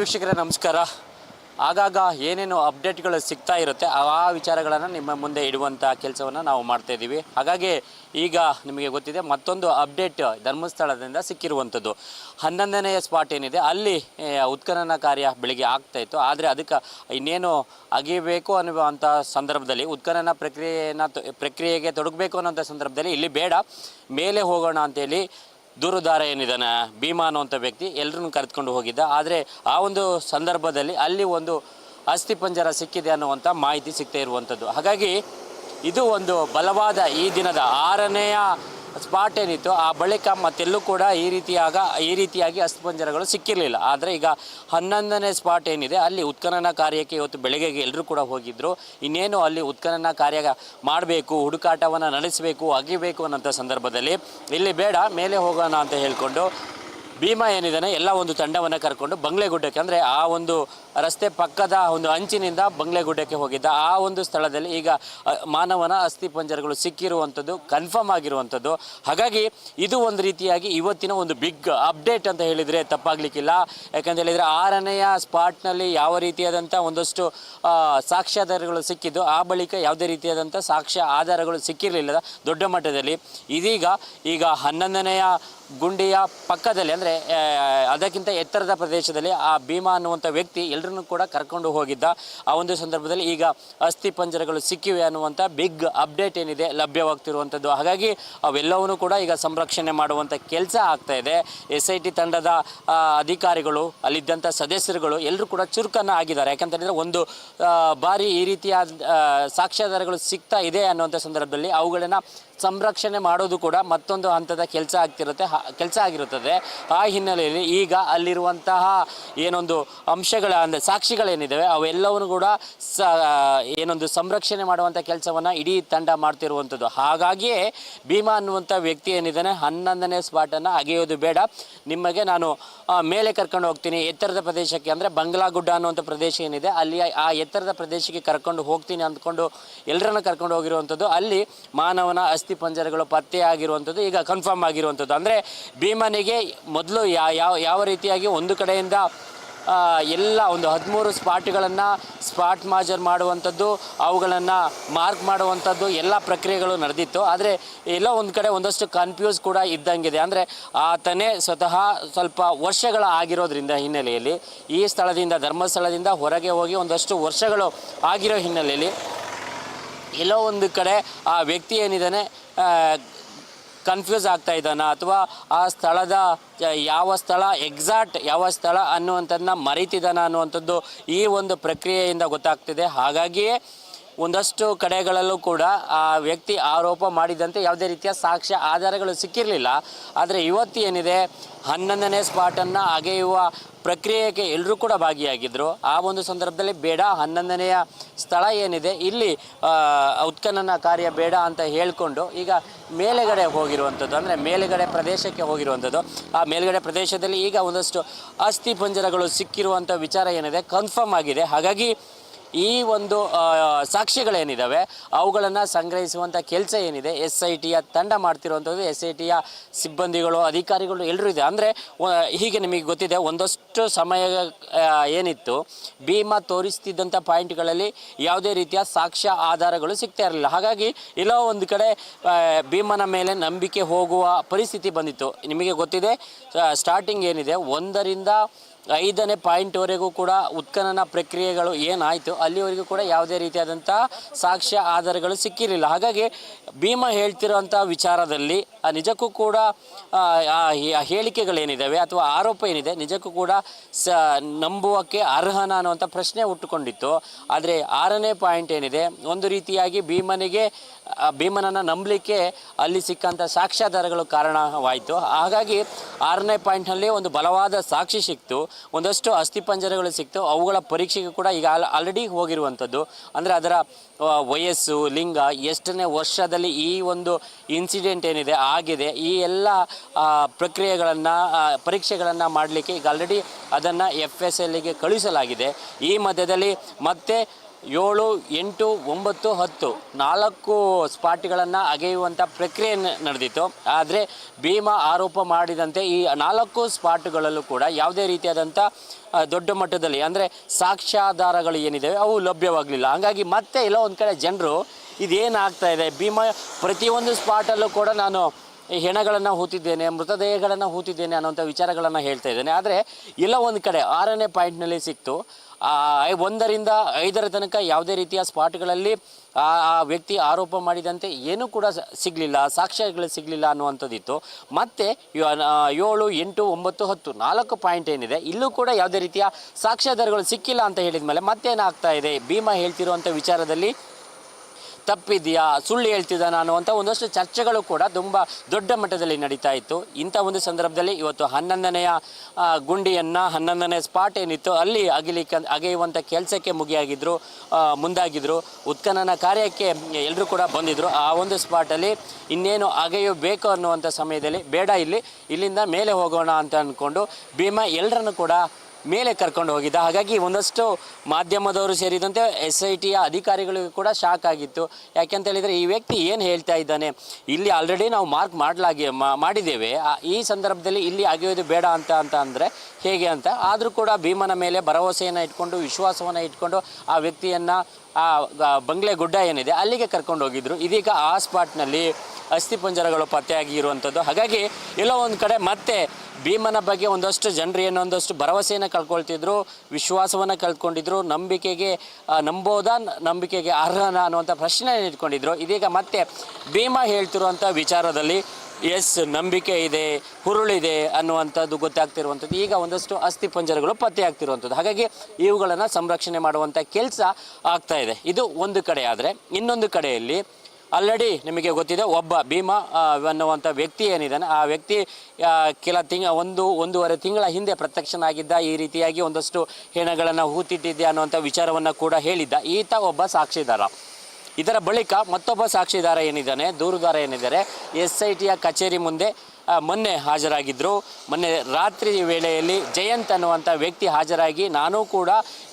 ವೀಕ್ಷಕರೇ, ನಮಸ್ಕಾರ. ಆಗಾಗ ಏನೇನು ಅಪ್ಡೇಟ್ಗಳು ಸಿಗ್ತಾ ಇರುತ್ತೆ, ಆ ವಿಚಾರಗಳನ್ನು ನಿಮ್ಮ ಮುಂದೆ ಇಡುವಂಥ ಕೆಲಸವನ್ನು ನಾವು ಮಾಡ್ತಾ ಇದ್ದೀವಿ. ಹಾಗಾಗಿ ಈಗ ನಿಮಗೆ ಗೊತ್ತಿದೆ, ಮತ್ತೊಂದು ಅಪ್ಡೇಟ್ ಧರ್ಮಸ್ಥಳದಿಂದ ಸಿಕ್ಕಿರುವಂಥದ್ದು. ಹನ್ನೊಂದನೆಯ ಸ್ಪಾಟ್ ಏನಿದೆ, ಅಲ್ಲಿ ಉತ್ಖನನ ಕಾರ್ಯ ಬೆಳಿಗ್ಗೆ ಆಗ್ತಾ ಇತ್ತು. ಆದರೆ ಅದಕ್ಕೆ ಇನ್ನೇನು ಅಗಿಬೇಕು ಅನ್ನುವಂಥ ಸಂದರ್ಭದಲ್ಲಿ, ಉತ್ಖನನ ಪ್ರಕ್ರಿಯೆಯನ್ನು ಪ್ರಕ್ರಿಯೆಗೆ ತೊಡಗಬೇಕು ಅನ್ನೋಂಥ ಸಂದರ್ಭದಲ್ಲಿ ಇಲ್ಲಿ ಬೇಡ. ಮೇಲೆ ಹೋಗೋಣ ಅಂತೇಳಿ ದೂರುದಾರ ಏನಿದ್ದಾನೆ ಭೀಮಾ ಅನ್ನುವಂಥ ವ್ಯಕ್ತಿ ಎಲ್ಲರನ್ನು ಕರೆದುಕೊಂಡು ಹೋಗಿದ್ದ. ಆದರೆ ಆ ಒಂದು ಸಂದರ್ಭದಲ್ಲಿ ಅಲ್ಲಿ ಒಂದು ಅಸ್ಥಿಪಂಜರ ಸಿಕ್ಕಿದೆ ಅನ್ನುವಂಥ ಮಾಹಿತಿ ಸಿಗ್ತಾ ಇರುವಂಥದ್ದು ಹಾಗಾಗಿ ಇದು ಒಂದು ಬಲವಾದ ಈ ದಿನದ ಆರನೆಯ ಸ್ಪಾಟ್ ಏನಿತ್ತು, ಆ ಬಳಿಕ ಮತ್ತೆಲ್ಲೂ ಕೂಡ ಈ ರೀತಿಯಾಗ, ಈ ರೀತಿಯಾಗಿ ಅಸ್ಥಿಪಂಜರಗಳು ಸಿಕ್ಕಿರಲಿಲ್ಲ. ಆದರೆ ಈಗ ಹನ್ನೊಂದನೇ ಸ್ಪಾಟ್ ಏನಿದೆ, ಅಲ್ಲಿ ಉತ್ಖನನ ಕಾರ್ಯಕ್ಕೆ ಇವತ್ತು ಬೆಳಗ್ಗೆಗೆ ಎಲ್ಲರೂ ಕೂಡ ಹೋಗಿದ್ದರು ಇನ್ನೇನು ಅಲ್ಲಿ ಉತ್ಖನನ ಕಾರ್ಯ ಮಾಡಬೇಕು, ಹುಡುಕಾಟವನ್ನು ನಡೆಸಬೇಕು, ಅಗಿಬೇಕು ಅನ್ನೋಂಥ ಸಂದರ್ಭದಲ್ಲಿ ಇಲ್ಲಿ ಬೇಡ, ಮೇಲೆ ಹೋಗೋಣ ಅಂತ ಹೇಳಿಕೊಂಡು ಭೀಮಾ ಏನಿದ್ದಾನೆ, ಎಲ್ಲ ಒಂದು ತಂಡವನ್ನು ಕರ್ಕೊಂಡು ಬಂಗ್ಲೆಗುಡ್ಡಕ್ಕೆ. ಅಂದರೆ ಆ ಒಂದು ರಸ್ತೆ ಪಕ್ಕದ ಒಂದು ಅಂಚಿನಿಂದ ಬಂಗ್ಲೆಗುಡ್ಡಕ್ಕೆ ಹೋಗಿದ್ದ ಆ ಒಂದು ಸ್ಥಳದಲ್ಲಿ ಈಗ ಮಾನವನ ಮಾನವನ ಅಸ್ಥಿಪಂಜರಗಳು ಸಿಕ್ಕಿರುವಂಥದ್ದು, ಕನ್ಫರ್ಮ್ ಆಗಿರುವಂಥದ್ದು. ಹಾಗಾಗಿ ಇದು ಒಂದು ರೀತಿಯಾಗಿ ಇವತ್ತಿನ ಒಂದು ಬಿಗ್ ಅಪ್ಡೇಟ್ ಅಂತ ಹೇಳಿದರೆ ತಪ್ಪಾಗಲಿಕ್ಕಿಲ್ಲ. ಯಾಕಂತ ಹೇಳಿದರೆ ಆರನೆಯ ಸ್ಪಾಟ್ನಲ್ಲಿ ಯಾವ ರೀತಿಯಾದಂಥ ಒಂದಷ್ಟು ಸಾಕ್ಷ್ಯಾಧಾರಗಳು ಸಿಕ್ಕಿದ್ದು, ಆ ಬಳಿಕ ಯಾವುದೇ ರೀತಿಯಾದಂಥ ಸಾಕ್ಷ್ಯ ಆಧಾರಗಳು ಸಿಕ್ಕಿರಲಿಲ್ಲ ದೊಡ್ಡ ಮಟ್ಟದಲ್ಲಿ. ಇದೀಗ ಈಗ ಹನ್ನೊಂದನೆಯ ಗುಂಡಿಯ ಪಕ್ಕದಲ್ಲಿ ಅಂದರೆ ಅದಕ್ಕಿಂತ ಎತ್ತರದ ಪ್ರದೇಶದಲ್ಲಿ ಆ ಭೀಮಾ ಅನ್ನುವಂಥ ವ್ಯಕ್ತಿ ಎಲ್ಲರನ್ನೂ ಕೂಡ ಕರ್ಕೊಂಡು ಹೋಗಿದ್ದ. ಆ ಒಂದು ಸಂದರ್ಭದಲ್ಲಿ ಈಗ ಅಸ್ಥಿ ಪಂಜರಗಳು ಸಿಕ್ಕಿವೆ ಅನ್ನುವಂಥ ಬಿಗ್ ಅಪ್ಡೇಟ್ ಏನಿದೆ ಲಭ್ಯವಾಗ್ತಿರುವಂಥದ್ದು. ಹಾಗಾಗಿ ಅವೆಲ್ಲವನ್ನೂ ಕೂಡ ಈಗ ಸಂರಕ್ಷಣೆ ಮಾಡುವಂಥ ಕೆಲಸ ಆಗ್ತಾ ಇದೆ. ಎಸ್ ಐ ಟಿ ತಂಡದ ಅಧಿಕಾರಿಗಳು, ಅಲ್ಲಿದ್ದಂಥ ಸದಸ್ಯರುಗಳು ಎಲ್ಲರೂ ಕೂಡ ಚುರುಕನ್ನು ಆಗಿದ್ದಾರೆ. ಯಾಕಂತ ಹೇಳಿದ್ರೆ ಒಂದು ಬಾರಿ ಈ ರೀತಿಯ ಸಾಕ್ಷ್ಯಾಧಾರಗಳು ಸಿಗ್ತಾ ಇದೆ ಅನ್ನುವಂಥ ಸಂದರ್ಭದಲ್ಲಿ ಅವುಗಳನ್ನು ಸಂರಕ್ಷಣೆ ಮಾಡೋದು ಕೂಡ ಮತ್ತೊಂದು ಹಂತದ ಕೆಲಸ ಆಗ್ತಿರುತ್ತೆ ಕೆಲಸ ಆಗಿರುತ್ತದೆ. ಆ ಹಿನ್ನೆಲೆಯಲ್ಲಿ ಈಗ ಅಲ್ಲಿರುವಂತಹ ಏನೊಂದು ಅಂಶಗಳ ಅಂದರೆ ಸಾಕ್ಷಿಗಳೇನಿದ್ದಾವೆ, ಅವೆಲ್ಲವನ್ನು ಕೂಡ ಸ ಏನೊಂದು ಸಂರಕ್ಷಣೆ ಮಾಡುವಂಥ ಕೆಲಸವನ್ನು ಇಡೀ ತಂಡ ಮಾಡ್ತಿರುವಂಥದ್ದು ಹಾಗಾಗಿಯೇ ಭೀಮಾ ಅನ್ನುವಂಥ ವ್ಯಕ್ತಿ ಏನಿದ್ದಾನೆ, ಹನ್ನೊಂದನೇ ಸ್ಪಾಟನ್ನು ಅಗೆಯೋದು ಬೇಡ. ನಿಮಗೆ ನಾನು ಮೇಲೆ ಕರ್ಕೊಂಡು ಹೋಗ್ತೀನಿ. ಎತ್ತರದ ಪ್ರದೇಶಕ್ಕೆ ಅಂದರೆ ಬಂಗ್ಲಾಗುಡ್ಡ ಅನ್ನುವಂಥ ಪ್ರದೇಶ ಏನಿದೆ, ಅಲ್ಲಿ ಆ ಎತ್ತರದ ಪ್ರದೇಶಕ್ಕೆ ಕರ್ಕೊಂಡು ಹೋಗ್ತೀನಿ ಅಂದ್ಕೊಂಡು ಎಲ್ಲರನ್ನ ಕರ್ಕೊಂಡು ಹೋಗಿರುವಂಥದ್ದು ಅಲ್ಲಿ ಮಾನವನ ಅಸ್ಥಿ ಪಂಜರಗಳು ಪತ್ತೆ ಆಗಿರುವಂಥದ್ದು, ಈಗ ಕನ್ಫರ್ಮ್ ಆಗಿರುವಂಥದ್ದು. ಅಂದರೆ ಭೀಮನಿಗೆ ಮೊದಲು ಯಾವ ಯಾವ ರೀತಿಯಾಗಿ ಒಂದು ಕಡೆಯಿಂದ ಎಲ್ಲ ಒಂದು ಹದಿಮೂರು ಸ್ಪಾಟ್ಗಳನ್ನು ಸ್ಪಾಟ್ ಮಾಜರ್ ಮಾಡುವಂಥದ್ದು, ಅವುಗಳನ್ನು ಮಾರ್ಕ್ ಮಾಡುವಂಥದ್ದು ಎಲ್ಲ ಪ್ರಕ್ರಿಯೆಗಳು ನಡೆದಿತ್ತು. ಆದರೆ ಎಲ್ಲ ಒಂದು ಕಡೆ ಒಂದಷ್ಟು ಕನ್ಫ್ಯೂಸ್ ಕೂಡ ಇದ್ದಂಗಿದೆ. ಅಂದರೆ ಆತನೇ ಸ್ವತಃ ಸ್ವಲ್ಪ ವರ್ಷಗಳ ಆಗಿರೋದ್ರಿಂದ ಹಿನ್ನೆಲೆಯಲ್ಲಿ, ಈ ಸ್ಥಳದಿಂದ, ಧರ್ಮಸ್ಥಳದಿಂದ ಹೊರಗೆ ಹೋಗಿ ಒಂದಷ್ಟು ವರ್ಷಗಳು ಆಗಿರೋ ಹಿನ್ನೆಲೆಯಲ್ಲಿ, ಎಲ್ಲೋ ಒಂದು ಕಡೆ ಆ ವ್ಯಕ್ತಿ ಏನಿದ್ದಾನೆ ಕನ್ಫ್ಯೂಸ್ ಆಗ್ತಾ ಇದ್ದಾನ? ಅಥವಾ ಆ ಸ್ಥಳದ ಯಾವ ಸ್ಥಳ ಎಕ್ಸಾಕ್ಟ್ ಯಾವ ಸ್ಥಳ ಅನ್ನುವಂಥದ್ದನ್ನ ಮರೀತಿದ್ದಾನ ಅನ್ನುವಂಥದ್ದು ಈ ಒಂದು ಪ್ರಕ್ರಿಯೆಯಿಂದ ಗೊತ್ತಾಗ್ತಿದೆ. ಹಾಗಾಗಿಯೇ ಒಂದಷ್ಟು ಕಡೆಗಳಲ್ಲೂ ಕೂಡ ಆ ವ್ಯಕ್ತಿ ಆರೋಪ ಮಾಡಿದಂತೆ ಯಾವುದೇ ರೀತಿಯ ಸಾಕ್ಷ್ಯ ಆಧಾರಗಳು ಸಿಕ್ಕಿರಲಿಲ್ಲ. ಆದರೆ ಇವತ್ತು ಏನಿದೆ? ಹನ್ನೊಂದನೇ ಸ್ಪಾಟನ್ನು ಅಗೆಯುವ ಪ್ರಕ್ರಿಯೆಗೆ ಎಲ್ಲರೂ ಕೂಡ ಭಾಗಿಯಾಗಿದ್ದರು ಆ ಒಂದು ಸಂದರ್ಭದಲ್ಲಿ ಬೇಡ, ಹನ್ನೊಂದನೆಯ ಸ್ಥಳ ಏನಿದೆ, ಇಲ್ಲಿ ಉತ್ಖನನ ಕಾರ್ಯ ಬೇಡ ಅಂತ ಹೇಳಿಕೊಂಡು ಈಗ ಮೇಲೆಗಡೆ ಹೋಗಿರುವಂಥದ್ದು, ಅಂದರೆ ಮೇಲುಗಡೆ ಪ್ರದೇಶಕ್ಕೆ ಹೋಗಿರುವಂಥದ್ದು. ಆ ಮೇಲುಗಡೆ ಪ್ರದೇಶದಲ್ಲಿ ಈಗ ಒಂದಷ್ಟು ಅಸ್ಥಿ ಪಂಜರಗಳು ಸಿಕ್ಕಿರುವಂಥ ವಿಚಾರ ಏನಿದೆ? ಕನ್ಫರ್ಮ್ ಆಗಿದೆ. ಹಾಗಾಗಿ ಈ ಒಂದು ಸಾಕ್ಷಿಗಳೇನಿದ್ದಾವೆ ಅವುಗಳನ್ನು ಸಂಗ್ರಹಿಸುವಂಥ ಕೆಲಸ ಏನಿದೆ ಎಸ್ ಐ ಟಿಯ ತಂಡ ಮಾಡ್ತಿರುವಂಥದ್ದು ಎಸ್ ಐ ಟಿಯ ಸಿಬ್ಬಂದಿಗಳು, ಅಧಿಕಾರಿಗಳು ಎಲ್ಲರೂ ಇದೆ. ಅಂದರೆ ಹೀಗೆ ನಿಮಗೆ ಗೊತ್ತಿದೆ, ಒಂದಷ್ಟು ಸಮಯ ಏನಿತ್ತು, ಭೀಮಾ ತೋರಿಸ್ತಿದ್ದಂಥ ಪಾಯಿಂಟ್ಗಳಲ್ಲಿ ಯಾವುದೇ ರೀತಿಯ ಸಾಕ್ಷ್ಯ ಆಧಾರಗಳು ಸಿಗ್ತಾ ಇರಲಿಲ್ಲ. ಹಾಗಾಗಿ ಇಲ್ಲೋ ಒಂದು ಕಡೆ ಭೀಮನ ಮೇಲೆ ನಂಬಿಕೆ ಹೋಗುವ ಪರಿಸ್ಥಿತಿ ಬಂದಿತ್ತು. ನಿಮಗೆ ಗೊತ್ತಿದೆ ಸ್ಟಾರ್ಟಿಂಗ್ ಏನಿದೆ, ಒಂದರಿಂದ ಐದನೇ ಪಾಯಿಂಟ್ವರೆಗೂ ಕೂಡ ಉತ್ಖನನ ಪ್ರಕ್ರಿಯೆಗಳು ಏನಾಯಿತು ಅಲ್ಲಿವರೆಗೂ ಕೂಡ ಯಾವುದೇ ರೀತಿಯಾದಂಥ ಸಾಕ್ಷ್ಯ ಆಧಾರಗಳು ಸಿಕ್ಕಿರಲಿಲ್ಲ. ಹಾಗಾಗಿ ಭೀಮ ಹೇಳ್ತಿರೋಂಥ ವಿಚಾರದಲ್ಲಿ ನಿಜಕ್ಕೂ ಕೂಡ ಹೇಳಿಕೆಗಳೇನಿದ್ದಾವೆ ಅಥವಾ ಆರೋಪ ಏನಿದೆ, ನಿಜಕ್ಕೂ ಕೂಡ ಸ, ನಂಬುವಕ್ಕೆ ಅರ್ಹನ ಅನ್ನುವಂಥ ಪ್ರಶ್ನೆ ಹುಟ್ಟುಕೊಂಡಿತ್ತು. ಆದರೆ ಆರನೇ ಪಾಯಿಂಟ್ ಏನಿದೆ, ಒಂದು ರೀತಿಯಾಗಿ ಭೀಮನಿಗೆ ಭೀಮನನ್ನು ನಂಬಲಿಕ್ಕೆ ಅಲ್ಲಿ ಸಿಕ್ಕಂಥ ಸಾಕ್ಷ್ಯಾಧಾರಗಳು ಕಾರಣವಾಯಿತು. ಹಾಗಾಗಿ ಆರನೇ ಪಾಯಿಂಟ್ನಲ್ಲಿ ಒಂದು ಬಲವಾದ ಸಾಕ್ಷಿ ಸಿಕ್ತು. ಒಂದಷ್ಟು ಅಸ್ಥಿಪಂಜರಗಳು ಸಿಕ್ತು. ಅವುಗಳ ಪರೀಕ್ಷೆಗೆ ಕೂಡ ಈಗ ಆಲ್ರೆಡಿ ಹೋಗಿರುವಂಥದ್ದು. ಅಂದರೆ ಅದರ ವಯಸ್ಸು, ಲಿಂಗ, ಎಷ್ಟನೇ ವರ್ಷದಲ್ಲಿ ಈ ಒಂದು ಇನ್ಸಿಡೆಂಟ್ ಏನಿದೆ, ಆಗಿದೆ, ಈ ಎಲ್ಲ ಪ್ರಕ್ರಿಯೆಗಳನ್ನು ಪರೀಕ್ಷೆಗಳನ್ನು ಮಾಡಲಿಕ್ಕೆ ಈಗ ಆಲ್ರೆಡಿ ಅದನ್ನು ಎಫ್ ಎಸ್ ಎಲ್ಗೆ ಕಳುಹಿಸಲಾಗಿದೆ. ಈ ಮಧ್ಯದಲ್ಲಿ ಮತ್ತೆ ಏಳು, ಎಂಟು, ಒಂಬತ್ತು, ಹತ್ತು ನಾಲ್ಕು ಸ್ಪಾಟ್ಗಳನ್ನು ಅಗೆಯುವಂಥ ಪ್ರಕ್ರಿಯೆ ನಡೆದಿತ್ತು. ಆದರೆ ಭೀಮಾ ಆರೋಪ ಮಾಡಿದಂತೆ ಈ ನಾಲ್ಕು ಸ್ಪಾಟ್ಗಳಲ್ಲೂ ಕೂಡ ಯಾವುದೇ ರೀತಿಯಾದಂಥ ದೊಡ್ಡ ಮಟ್ಟದಲ್ಲಿ ಅಂದರೆ ಸಾಕ್ಷ್ಯಾಧಾರಗಳು ಏನಿದ್ದಾವೆ ಅವು ಲಭ್ಯವಾಗಲಿಲ್ಲ. ಹಾಗಾಗಿ ಮತ್ತೆ ಎಲ್ಲೋ ಒಂದು ಕಡೆ ಜನರು ಇದೇನಾಗ್ತಾ ಇದೆ, ಭೀಮಾ ಪ್ರತಿಯೊಂದು ಸ್ಪಾಟಲ್ಲೂ ಕೂಡ ನಾನು ಹೆಣಗಳನ್ನು ಹೂತಿದ್ದೇನೆ, ಮೃತದೇಹಗಳನ್ನು ಹೂತಿದ್ದೇನೆ ಅನ್ನೋಂಥ ವಿಚಾರಗಳನ್ನು ಹೇಳ್ತಾ ಇದ್ದೇನೆ. ಆದರೆ ಎಲ್ಲ ಒಂದು ಕಡೆ ಆರನೇ ಪಾಯಿಂಟ್ನಲ್ಲಿ ಸಿಕ್ತು. ಒಂದರಿಂದ ಐದರ ತನಕ ಯಾವುದೇ ರೀತಿಯ ಸ್ಪಾಟ್ಗಳಲ್ಲಿ ಆ ವ್ಯಕ್ತಿ ಆರೋಪ ಮಾಡಿದಂತೆ ಏನೂ ಕೂಡ ಸಿಗಲಿಲ್ಲ, ಸಾಕ್ಷ್ಯಗಳು ಸಿಗಲಿಲ್ಲ ಅನ್ನುವಂಥದ್ದಿತ್ತು. ಮತ್ತು ಏಳು, ಎಂಟು, ಒಂಬತ್ತು, ಹತ್ತು, ನಾಲ್ಕು ಪಾಯಿಂಟ್ ಏನಿದೆ, ಇಲ್ಲೂ ಕೂಡ ಯಾವುದೇ ರೀತಿಯ ಸಾಕ್ಷ್ಯಾಧಾರಗಳು ಸಿಕ್ಕಿಲ್ಲ ಅಂತ ಹೇಳಿದ ಮೇಲೆ ಮತ್ತೇನಾಗ್ತಾ ಇದೆ? ಭೀಮಾ ಹೇಳ್ತಿರುವಂಥ ವಿಚಾರದಲ್ಲಿ ತಪ್ಪಿದೆಯಾ? ಸುಳ್ಳು ಹೇಳ್ತಿದ್ದ ನಾನು ಅಂತ ಒಂದಷ್ಟು ಚರ್ಚೆಗಳು ಕೂಡ ತುಂಬ ದೊಡ್ಡ ಮಟ್ಟದಲ್ಲಿ ನಡೀತಾ ಇತ್ತು. ಇಂಥ ಒಂದು ಸಂದರ್ಭದಲ್ಲಿ ಇವತ್ತು ಹನ್ನೊಂದನೆಯ ಗುಂಡಿಯನ್ನು, ಹನ್ನೊಂದನೇ ಸ್ಪಾಟ್ ಏನಿತ್ತು ಅಲ್ಲಿ ಅಗಿಲಿಕ್ಕೆ ಅಗೆಯುವಂಥ ಕೆಲಸಕ್ಕೆ ಮುಗಿಯಾಗಿದ್ದರು ಮುಂದಾಗಿದ್ದರು ಉತ್ಖನನ ಕಾರ್ಯಕ್ಕೆ ಎಲ್ಲರೂ ಕೂಡ ಬಂದಿದ್ದರು ಆ ಒಂದು ಸ್ಪಾಟಲ್ಲಿ ಇನ್ನೇನು ಅಗೆಯಬೇಕು ಅನ್ನುವಂಥ ಸಮಯದಲ್ಲಿ, ಬೇಡ ಇಲ್ಲಿ, ಇಲ್ಲಿಂದ ಮೇಲೆ ಹೋಗೋಣ ಅಂತ ಅಂದ್ಕೊಂಡು ಭೀಮಾ ಎಲ್ಲರನ್ನು ಕೂಡ ಮೇಲೆ ಕರ್ಕೊಂಡು ಹೋಗಿದ್ದ. ಹಾಗಾಗಿ ಒಂದಷ್ಟು ಮಾಧ್ಯಮದವರು ಸೇರಿದಂತೆ ಎಸ್ ಐ ಟಿಯ ಅಧಿಕಾರಿಗಳಿಗೂ ಕೂಡ ಶಾಕ್ ಆಗಿತ್ತು. ಯಾಕೆಂತ ಹೇಳಿದರೆ ಈ ವ್ಯಕ್ತಿ ಏನು ಹೇಳ್ತಾ ಇದ್ದಾನೆ? ಇಲ್ಲಿ ಆಲ್ರೆಡಿ ನಾವು ಮಾರ್ಕ್ ಮಾಡಲಾಗಿ ಮಾಡಿದ್ದೇವೆ. ಈ ಸಂದರ್ಭದಲ್ಲಿ ಇಲ್ಲಿ ಅಗೆಯೋದು ಬೇಡ ಅಂತ ಅಂತ ಅಂದರೆ ಹೇಗೆ ಅಂತ. ಆದರೂ ಕೂಡ ಭೀಮನ ಮೇಲೆ ಭರವಸೆಯನ್ನು ಇಟ್ಕೊಂಡು, ವಿಶ್ವಾಸವನ್ನು ಇಟ್ಕೊಂಡು ಆ ವ್ಯಕ್ತಿಯನ್ನು, ಆ ಬಂಗ್ಲೆ ಗುಡ್ಡ ಏನಿದೆ ಅಲ್ಲಿಗೆ ಕರ್ಕೊಂಡು ಹೋಗಿದ್ರು. ಇದೀಗ ಆ ಸ್ಪಾಟ್ನಲ್ಲಿ ಅಸ್ಥಿಪಂಜರಗಳು ಪತ್ತೆಯಾಗಿರುವಂಥದ್ದು ಹಾಗಾಗಿ ಎಲ್ಲೋ ಒಂದು ಕಡೆ ಮತ್ತೆ ಭೀಮನ ಬಗ್ಗೆ ಒಂದಷ್ಟು ಜನರು ಏನೋ ಒಂದಷ್ಟು ಭರವಸೆಯನ್ನು ಕಳ್ಕೊಳ್ತಿದ್ರು, ವಿಶ್ವಾಸವನ್ನು ಕಳ್ಕೊಂಡಿದ್ರು, ನಂಬಿಕೆಗೆ ನಂಬೋದ, ನಂಬಿಕೆಗೆ ಅರ್ಹನ ಅನ್ನುವಂಥ ಪ್ರಶ್ನೆ ಇಟ್ಕೊಂಡಿದ್ರು. ಇದೀಗ ಮತ್ತೆ ಭೀಮ ಹೇಳ್ತಿರುವಂಥ ವಿಚಾರದಲ್ಲಿ ಎಸ್, ನಂಬಿಕೆ ಇದೆ, ಹುರುಳಿದೆ ಅನ್ನುವಂಥದ್ದು ಗೊತ್ತಾಗ್ತಿರುವಂಥದ್ದು. ಈಗ ಒಂದಷ್ಟು ಅಸ್ಥಿ ಪಂಜರಗಳು ಪತ್ತೆ ಆಗ್ತಿರುವಂಥದ್ದು ಹಾಗಾಗಿ ಇವುಗಳನ್ನು ಸಂರಕ್ಷಣೆ ಮಾಡುವಂಥ ಕೆಲಸ ಆಗ್ತಾ ಇದೆ. ಇದು ಒಂದು ಕಡೆ ಆದರೆ ಇನ್ನೊಂದು ಕಡೆಯಲ್ಲಿ ಆಲ್ರೆಡಿ ನಿಮಗೆ ಗೊತ್ತಿದೆ ಒಬ್ಬ ಭೀಮಾ ಅನ್ನುವಂಥ ವ್ಯಕ್ತಿ ಏನಿದ್ದಾನೆ. ಆ ವ್ಯಕ್ತಿ ಕೆಲ ತಿಂಗ, ಒಂದು, ಒಂದೂವರೆ ತಿಂಗಳ ಹಿಂದೆ ಪ್ರತ್ಯಕ್ಷನಾಗಿದ್ದ, ಈ ರೀತಿಯಾಗಿ ಒಂದಷ್ಟು ಹೆಣಗಳನ್ನು ಹೂತಿಟ್ಟಿದ್ದೆ ಅನ್ನುವಂಥ ವಿಚಾರವನ್ನು ಕೂಡ ಹೇಳಿದ್ದ. ಈತ ಒಬ್ಬ ಸಾಕ್ಷಿದಾರ. ಇದರ ಬಳಿಕ ಮತ್ತೊಬ್ಬ ಸಾಕ್ಷಿದಾರ ಏನಿದ್ದಾನೆ, ದೂರುದಾರ ಏನಿದ್ದಾರೆ, ಎಸ್ ಐ ಟಿಯ ಕಚೇರಿ ಮುಂದೆ ಮೊನ್ನೆ ಹಾಜರಾಗಿದ್ದರು ಮೊನ್ನೆ ರಾತ್ರಿ ವೇಳೆಯಲ್ಲಿ ಜಯಂತ್ ಅನ್ನುವಂಥ ವ್ಯಕ್ತಿ ಹಾಜರಾಗಿ ನಾನು ಕೂಡ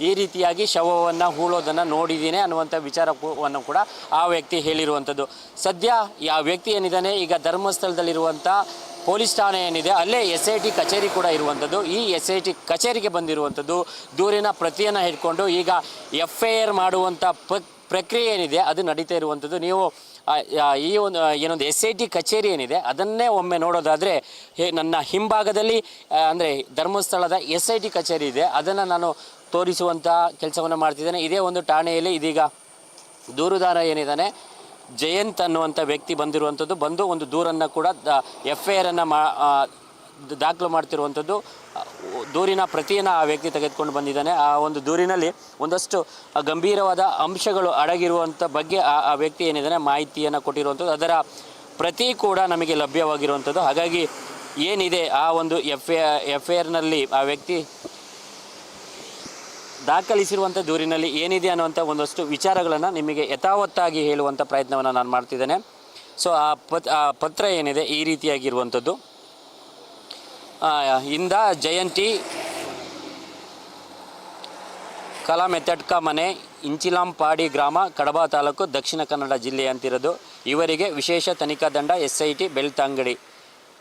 ಈ ರೀತಿಯಾಗಿ ಶವವನ್ನು ಹೂಳೋದನ್ನು ನೋಡಿದ್ದೀನಿ ಅನ್ನುವಂಥ ವಿಚಾರವನ್ನು ಕೂಡ ಆ ವ್ಯಕ್ತಿ ಹೇಳಿರುವಂಥದ್ದು ಸದ್ಯ ಆ ವ್ಯಕ್ತಿ ಏನಿದ್ದಾನೆ? ಈಗ ಧರ್ಮಸ್ಥಳದಲ್ಲಿರುವಂಥ ಪೊಲೀಸ್ ಠಾಣೆ ಏನಿದೆ, ಅಲ್ಲೇ ಎಸ್ ಐ ಟಿ ಕಚೇರಿ ಕೂಡ ಇರುವಂಥದ್ದು ಈ ಎಸ್ ಐ ಟಿ ಕಚೇರಿಗೆ ಬಂದಿರುವಂಥದ್ದು ದೂರಿನ ಪ್ರತಿಯನ್ನು ಹಿಡ್ಕೊಂಡು ಈಗ ಎಫ್ ಐ ಆರ್ ಮಾಡುವಂಥ ಪ್ರಕ್ರಿಯೆ ಏನಿದೆ, ಅದು ನಡೀತಾ ಇರುವಂಥದ್ದು ನೀವು ಈ ಒಂದು ಏನೊಂದು ಎಸ್ ಐ ಟಿ ಕಚೇರಿ ಏನಿದೆ, ಅದನ್ನೇ ಒಮ್ಮೆ ನೋಡೋದಾದರೆ ನನ್ನ ಹಿಂಭಾಗದಲ್ಲಿ ಅಂದರೆ ಧರ್ಮಸ್ಥಳದ ಎಸ್ ಐ ಟಿ ಕಚೇರಿ ಇದೆ, ಅದನ್ನು ನಾನು ತೋರಿಸುವಂಥ ಕೆಲಸವನ್ನು ಮಾಡ್ತಿದ್ದೇನೆ. ಇದೇ ಒಂದು ಠಾಣೆಯಲ್ಲಿ ಇದೀಗ ದೂರುದಾರ ಏನಿದ್ದಾನೆ ಜಯಂತ್ ಅನ್ನುವಂಥ ವ್ಯಕ್ತಿ ಬಂದಿರುವಂಥದ್ದು ಬಂದು ಒಂದು ದೂರನ್ನು ಕೂಡ ಎಫ್ ಐ ಆರನ್ನು ಮಾ ದಾಖಲು ಮಾಡ್ತಿರುವಂಥದ್ದು ದೂರಿನ ಪ್ರತಿಯನ್ನು ಆ ವ್ಯಕ್ತಿ ತೆಗೆದುಕೊಂಡು ಬಂದಿದ್ದಾನೆ. ಆ ಒಂದು ದೂರಿನಲ್ಲಿ ಒಂದಷ್ಟು ಗಂಭೀರವಾದ ಅಂಶಗಳು ಅಡಗಿರುವಂಥ ಬಗ್ಗೆ ಆ ವ್ಯಕ್ತಿ ಏನಿದ್ದಾನೆ, ಮಾಹಿತಿಯನ್ನು ಕೊಟ್ಟಿರುವಂಥದ್ದು. ಅದರ ಪ್ರತಿ ಕೂಡ ನಮಗೆ ಲಭ್ಯವಾಗಿರುವಂಥದ್ದು. ಹಾಗಾಗಿ ಏನಿದೆ ಆ ಒಂದು ಎಫ್ ಎ ಎಫ್ ಐ ಆರ್ನಲ್ಲಿ ಆ ವ್ಯಕ್ತಿ ದಾಖಲಿಸಿರುವಂಥ ದೂರಿನಲ್ಲಿ ಏನಿದೆ ಅನ್ನುವಂಥ ಒಂದಷ್ಟು ವಿಚಾರಗಳನ್ನು ನಿಮಗೆ ಯಥಾವತ್ತಾಗಿ ಹೇಳುವಂಥ ಪ್ರಯತ್ನವನ್ನು ನಾನು ಮಾಡ್ತಿದ್ದೇನೆ. ಸೊ, ಆ ಪತ್, ಆ ಪತ್ರ ಏನಿದೆ, ಈ ರೀತಿಯಾಗಿರುವಂಥದ್ದು. ಇಂದ ಜಯಂತಿ. ಕಲಾ ಮೆಥಡ್ಕ ಮನೆ, ಇಂಚಿಲಾಂಪಾಡಿ ಗ್ರಾಮ, ಕಡಬ ತಾಲೂಕು, ದಕ್ಷಿಣ ಕನ್ನಡ ಜಿಲ್ಲೆ ಅಂತಿರೋದು. ಇವರಿಗೆ ವಿಶೇಷ ತನಿಖಾ ದಂಡ S I T Belthangady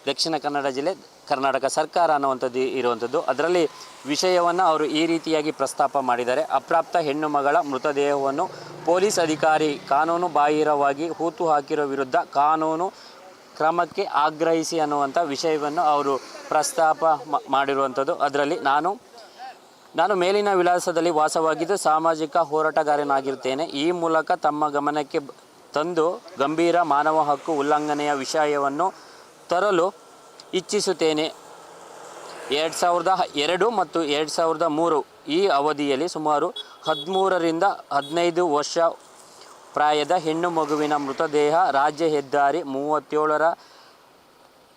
Dakshina Kannada ಜಿಲ್ಲೆ, ಕರ್ನಾಟಕ ಸರ್ಕಾರ ಅನ್ನುವಂಥದ್ದು ಇರುವಂಥದ್ದು. ಅದರಲ್ಲಿ ವಿಷಯವನ್ನು ಅವರು ಈ ರೀತಿಯಾಗಿ ಪ್ರಸ್ತಾಪ ಮಾಡಿದ್ದಾರೆ. ಅಪ್ರಾಪ್ತ ಹೆಣ್ಣು ಮಗಳ ಮೃತದೇಹವನ್ನು ಪೊಲೀಸ್ ಅಧಿಕಾರಿ ಕಾನೂನು ಬಾಹಿರವಾಗಿ ಹೂತು ಹಾಕಿರೋ ವಿರುದ್ಧ ಕಾನೂನು ಕ್ರಮಕ್ಕೆ ಆಗ್ರಹಿಸಿ ಅನ್ನುವಂಥ ವಿಷಯವನ್ನು ಅವರು ಪ್ರಸ್ತಾಪ ಮಾಡಿರುವಂಥದ್ದು. ಅದರಲ್ಲಿ ನಾನು ನಾನು ಮೇಲಿನ ವಿಳಾಸದಲ್ಲಿ ವಾಸವಾಗಿದ್ದು ಸಾಮಾಜಿಕ ಹೋರಾಟಗಾರನಾಗಿರ್ತೇನೆ ಈ ಮೂಲಕ ತಮ್ಮ ಗಮನಕ್ಕೆ ತಂದು ಗಂಭೀರ ಮಾನವ ಹಕ್ಕು ಉಲ್ಲಂಘನೆಯ ವಿಷಯವನ್ನು ತರಲು ಇಚ್ಛಿಸುತ್ತೇನೆ. ಎರಡು ಸಾವಿರದ ಎರಡು ಮತ್ತು ಎರಡು ಸಾವಿರದ ಮೂರು ಈ ಅವಧಿಯಲ್ಲಿ ಸುಮಾರು ಹದಿಮೂರರಿಂದ ಹದಿನೈದು ವರ್ಷ ಪ್ರಾಯದ ಹೆಣ್ಣು ಮಗುವಿನ ಮೃತದೇಹ ರಾಜ್ಯ ಹೆದ್ದಾರಿ ಮೂವತ್ತೇಳರ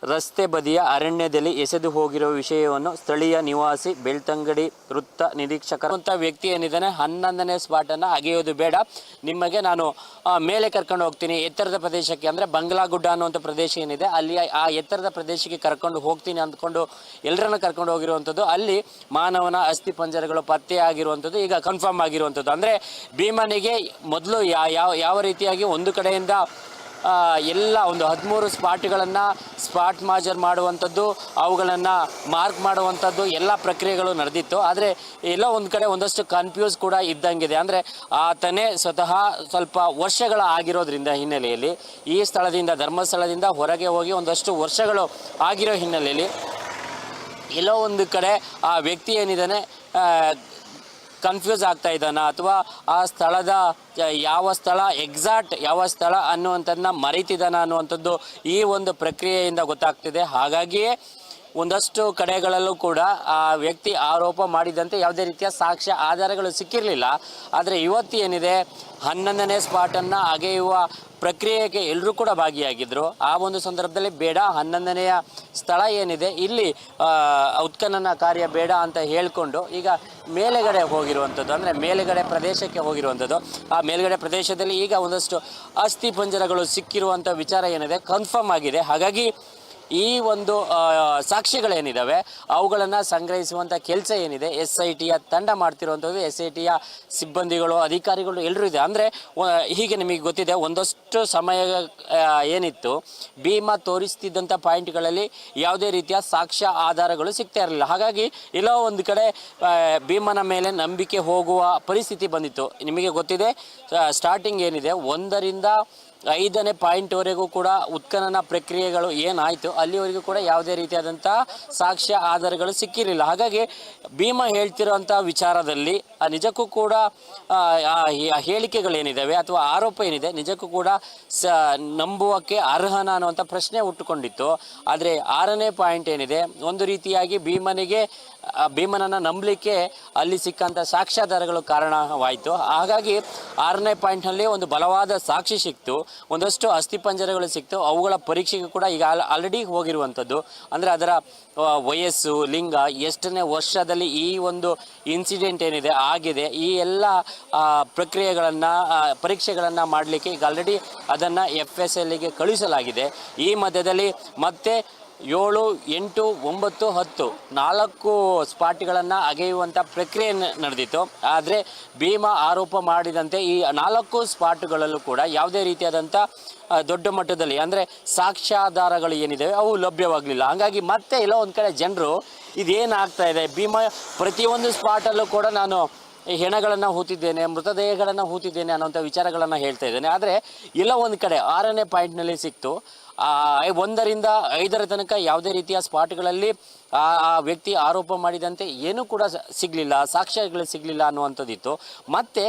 ರಸ್ತೆ ಬದಿಯ ಅರಣ್ಯದಲ್ಲಿ ಎಸೆದು ಹೋಗಿರುವ ವಿಷಯವನ್ನು ಸ್ಥಳೀಯ ನಿವಾಸಿ ಬೆಳ್ತಂಗಡಿ ವೃತ್ತ ನಿರೀಕ್ಷಕರ ಅಂತ ವ್ಯಕ್ತಿ ಏನಿದ್ದಾನೆ, ಹನ್ನೊಂದನೇ ಸ್ಪಾಟನ್ನು ಅಗೆಯೋದು ಬೇಡ. ನಿಮಗೆ ನಾನು ಮೇಲೆ ಕರ್ಕೊಂಡು ಹೋಗ್ತೀನಿ. ಎತ್ತರದ ಪ್ರದೇಶಕ್ಕೆ ಅಂದರೆ ಬಂಗ್ಲಾಗುಡ್ಡ ಅನ್ನುವಂಥ ಪ್ರದೇಶ ಏನಿದೆ, ಅಲ್ಲಿ ಆ ಎತ್ತರದ ಪ್ರದೇಶಕ್ಕೆ ಕರ್ಕೊಂಡು ಹೋಗ್ತೀನಿ ಅಂದ್ಕೊಂಡು ಎಲ್ಲರನ್ನ ಕರ್ಕೊಂಡು ಹೋಗಿರುವಂಥದ್ದು, ಅಲ್ಲಿ ಮಾನವನ ಅಸ್ಥಿ ಪಂಜರಗಳು ಪತ್ತೆ ಆಗಿರುವಂಥದ್ದು, ಈಗ ಕನ್ಫರ್ಮ್ ಆಗಿರುವಂಥದ್ದು. ಅಂದರೆ ಭೀಮನಿಗೆ ಮೊದಲು ಯಾವ ಯಾವ ರೀತಿಯಾಗಿ ಒಂದು ಕಡೆಯಿಂದ ಎಲ್ಲ ಒಂದು ಹದಿಮೂರು ಸ್ಪಾಟ್ಗಳನ್ನು ಸ್ಪಾಟ್ ಮಾಜರ್ ಮಾಡುವಂಥದ್ದು, ಅವುಗಳನ್ನು ಮಾರ್ಕ್ ಮಾಡುವಂಥದ್ದು ಎಲ್ಲ ಪ್ರಕ್ರಿಯೆಗಳು ನಡೆದಿತ್ತು. ಆದರೆ ಎಲ್ಲ ಒಂದು ಕಡೆ ಒಂದಷ್ಟು ಕನ್ಫ್ಯೂಸ್ ಕೂಡ ಇದ್ದಂಗಿದೆ. ಅಂದರೆ ಆತನೇ ಸ್ವತಃ ಸ್ವಲ್ಪ ವರ್ಷಗಳ ಆಗಿರೋದ್ರಿಂದ ಹಿನ್ನೆಲೆಯಲ್ಲಿ, ಈ ಸ್ಥಳದಿಂದ, ಧರ್ಮಸ್ಥಳದಿಂದ ಹೊರಗೆ ಹೋಗಿ ಒಂದಷ್ಟು ವರ್ಷಗಳು ಆಗಿರೋ ಹಿನ್ನೆಲೆಯಲ್ಲಿ, ಎಲ್ಲೋ ಒಂದು ಕಡೆ ಆ ವ್ಯಕ್ತಿ ಏನಿದ್ದಾನೆ ಕನ್ಫ್ಯೂಸ್ ಆಗ್ತಾ ಇದ್ದಾನ? ಅಥವಾ ಆ ಸ್ಥಳದ ಯಾವ ಸ್ಥಳ, ಎಕ್ಸಾಕ್ಟ್ ಯಾವ ಸ್ಥಳ ಅನ್ನುವಂಥದ್ದನ್ನ ಮರೀತಿದ್ದಾನ ಅನ್ನುವಂಥದ್ದು ಈ ಒಂದು ಪ್ರಕ್ರಿಯೆಯಿಂದ ಗೊತ್ತಾಗ್ತಿದೆ. ಹಾಗಾಗಿಯೇ ಒಂದಷ್ಟು ಕಡೆಗಳಲ್ಲೂ ಕೂಡ ಆ ವ್ಯಕ್ತಿ ಆರೋಪ ಮಾಡಿದಂತೆ ಯಾವುದೇ ರೀತಿಯ ಸಾಕ್ಷ್ಯ ಆಧಾರಗಳು ಸಿಕ್ಕಿರಲಿಲ್ಲ. ಆದರೆ ಇವತ್ತು ಏನಿದೆ? ಹನ್ನೊಂದನೇ ಸ್ಪಾಟನ್ನು ಅಗೆಯುವ ಪ್ರಕ್ರಿಯೆಗೆ ಎಲ್ಲರೂ ಕೂಡ ಭಾಗಿಯಾಗಿದ್ದರು ಆ ಒಂದು ಸಂದರ್ಭದಲ್ಲಿ ಬೇಡ, ಹನ್ನೊಂದನೆಯ ಸ್ಥಳ ಏನಿದೆ, ಇಲ್ಲಿ ಉತ್ಖನನ ಕಾರ್ಯ ಬೇಡ ಅಂತ ಹೇಳಿಕೊಂಡು ಈಗ ಮೇಲೆಗಡೆ ಹೋಗಿರುವಂಥದ್ದು, ಅಂದರೆ ಮೇಲುಗಡೆ ಪ್ರದೇಶಕ್ಕೆ ಹೋಗಿರುವಂಥದ್ದು. ಆ ಮೇಲ್ಗಡೆ ಪ್ರದೇಶದಲ್ಲಿ ಈಗ ಒಂದಷ್ಟು ಅಸ್ಥಿ ಪಂಜರಗಳು ಸಿಕ್ಕಿರುವಂಥ ವಿಚಾರ ಏನಿದೆ ಕನ್ಫರ್ಮ್ ಆಗಿದೆ. ಹಾಗಾಗಿ ಈ ಒಂದು ಸಾಕ್ಷಿಗಳೇನಿದ್ದಾವೆ ಅವುಗಳನ್ನು ಸಂಗ್ರಹಿಸುವಂಥ ಕೆಲಸ ಏನಿದೆ, ಎಸ್ ಐ ಟಿಯ ತಂಡ ಮಾಡ್ತಿರುವಂಥದ್ದು ಎಸ್ ಐ ಟಿಯ ಸಿಬ್ಬಂದಿಗಳು, ಅಧಿಕಾರಿಗಳು ಎಲ್ಲರೂ ಇದೆ. ಅಂದರೆ ಹೀಗೆ ನಿಮಗೆ ಗೊತ್ತಿದೆ, ಒಂದಷ್ಟು ಸಮಯ ಏನಿತ್ತು, ಭೀಮಾ ತೋರಿಸ್ತಿದ್ದಂಥ ಪಾಯಿಂಟ್ಗಳಲ್ಲಿ ಯಾವುದೇ ರೀತಿಯ ಸಾಕ್ಷ್ಯ ಆಧಾರಗಳು ಸಿಗ್ತಾ ಇರಲಿಲ್ಲ. ಹಾಗಾಗಿ, ಎಲ್ಲೋ ಒಂದು ಕಡೆ ಭೀಮನ ಮೇಲೆ ನಂಬಿಕೆ ಹೋಗುವ ಪರಿಸ್ಥಿತಿ ಬಂದಿತ್ತು. ನಿಮಗೆ ಗೊತ್ತಿದೆ ಸ್ಟಾರ್ಟಿಂಗ್ ಏನಿದೆ, ಒಂದರಿಂದ ಐದನೇ ಪಾಯಿಂಟ್ವರೆಗೂ ಕೂಡ ಉತ್ಖನನ ಪ್ರಕ್ರಿಯೆಗಳು ಏನಾಯಿತು, ಅಲ್ಲಿವರೆಗೂ ಕೂಡ ಯಾವುದೇ ರೀತಿಯಾದಂಥ ಸಾಕ್ಷ್ಯ ಆಧಾರಗಳು ಸಿಕ್ಕಿರಲಿಲ್ಲ. ಹಾಗಾಗಿ ಭೀಮ ಹೇಳ್ತಿರುವಂಥ ವಿಚಾರದಲ್ಲಿ ನಿಜಕ್ಕೂ ಕೂಡ ಹೇಳಿಕೆಗಳೇನಿದ್ದಾವೆ ಅಥವಾ ಆರೋಪ ಏನಿದೆ, ನಿಜಕ್ಕೂ ಕೂಡ ಸ, ನಂಬುವಕ್ಕೆ ಅರ್ಹನ ಅನ್ನುವಂಥ ಪ್ರಶ್ನೆ ಹುಟ್ಟುಕೊಂಡಿತ್ತು. ಆದರೆ ಆರನೇ ಪಾಯಿಂಟ್ ಏನಿದೆ, ಒಂದು ರೀತಿಯಾಗಿ ಭೀಮನಿಗೆ ಭೀಮನನ್ನು ನಂಬಲಿಕ್ಕೆ ಅಲ್ಲಿ ಸಿಕ್ಕಂಥ ಸಾಕ್ಷ್ಯಾಧಾರಗಳು ಕಾರಣವಾಯಿತು. ಹಾಗಾಗಿ ಆರನೇ ಪಾಯಿಂಟ್ನಲ್ಲಿ ಒಂದು ಬಲವಾದ ಸಾಕ್ಷಿ ಸಿಕ್ತು. ಒಂದಷ್ಟು ಅಸ್ಥಿಪಂಜರಗಳು ಸಿಕ್ತು. ಅವುಗಳ ಪರೀಕ್ಷೆಗೆ ಕೂಡ ಈಗ ಆಲ್ರೆಡಿ ಹೋಗಿರುವಂಥದ್ದು. ಅಂದರೆ ಅದರ ವಯಸ್ಸು, ಲಿಂಗ ಎಷ್ಟನೇ ವರ್ಷದಲ್ಲಿ ಈ ಒಂದು ಇನ್ಸಿಡೆಂಟ್ ಏನಿದೆ, ಆಗಿದೆ, ಈ ಎಲ್ಲ ಪ್ರಕ್ರಿಯೆಗಳನ್ನು ಪರೀಕ್ಷೆಗಳನ್ನು ಮಾಡಲಿಕ್ಕೆ ಈಗ ಆಲ್ರೆಡಿ ಅದನ್ನು ಎಫ್ ಎಸ್ ಎಲ್ಗೆ ಕಳುಹಿಸಲಾಗಿದೆ. ಈ ಮಧ್ಯದಲ್ಲಿ ಮತ್ತೆ ಏಳು, ಎಂಟು, ಒಂಬತ್ತು, ಹತ್ತು ನಾಲ್ಕು ಸ್ಪಾಟ್ಗಳನ್ನು ಅಗೆಯುವಂಥ ಪ್ರಕ್ರಿಯೆ ನಡೆದಿತ್ತು. ಆದರೆ ಭೀಮಾ ಆರೋಪ ಮಾಡಿದಂತೆ ಈ ನಾಲ್ಕು ಸ್ಪಾಟ್ಗಳಲ್ಲೂ ಕೂಡ ಯಾವುದೇ ರೀತಿಯಾದಂಥ ದೊಡ್ಡ ಮಟ್ಟದಲ್ಲಿ ಅಂದರೆ ಸಾಕ್ಷ್ಯಾಧಾರಗಳು ಏನಿದ್ದಾವೆ ಅವು ಲಭ್ಯವಾಗಲಿಲ್ಲ. ಹಾಗಾಗಿ ಮತ್ತೆ ಎಲ್ಲೋ ಒಂದು ಕಡೆ ಜನರು ಇದೇನಾಗ್ತಾ ಇದೆ? ಭೀಮಾ ಪ್ರತಿಯೊಂದು ಸ್ಪಾಟಲ್ಲೂ ಕೂಡ ನಾನು ಹೆಣಗಳನ್ನು ಹೂತಿದ್ದೇನೆ, ಮೃತದೇಹಗಳನ್ನು ಹೂತಿದ್ದೇನೆ ಅನ್ನೋಂಥ ವಿಚಾರಗಳನ್ನು ಹೇಳ್ತಾ ಇದ್ದೇನೆ. ಆದರೆ ಎಲ್ಲ ಒಂದು ಕಡೆ ಆರನೇ ಪಾಯಿಂಟ್ನಲ್ಲಿ ಸಿಕ್ತು. ಒಂದರಿಂದ ಐದರ ತನಕ ಯಾವುದೇ ರೀತಿಯ ಸ್ಪಾಟ್ಗಳಲ್ಲಿ, ಆ ವ್ಯಕ್ತಿ ಆರೋಪ ಮಾಡಿದಂತೆ ಏನೂ ಕೂಡ ಸಿಗಲಿಲ್ಲ, ಸಾಕ್ಷ್ಯಗಳು ಸಿಗಲಿಲ್ಲ ಅನ್ನುವಂಥದ್ದಿತ್ತು. ಮತ್ತೆ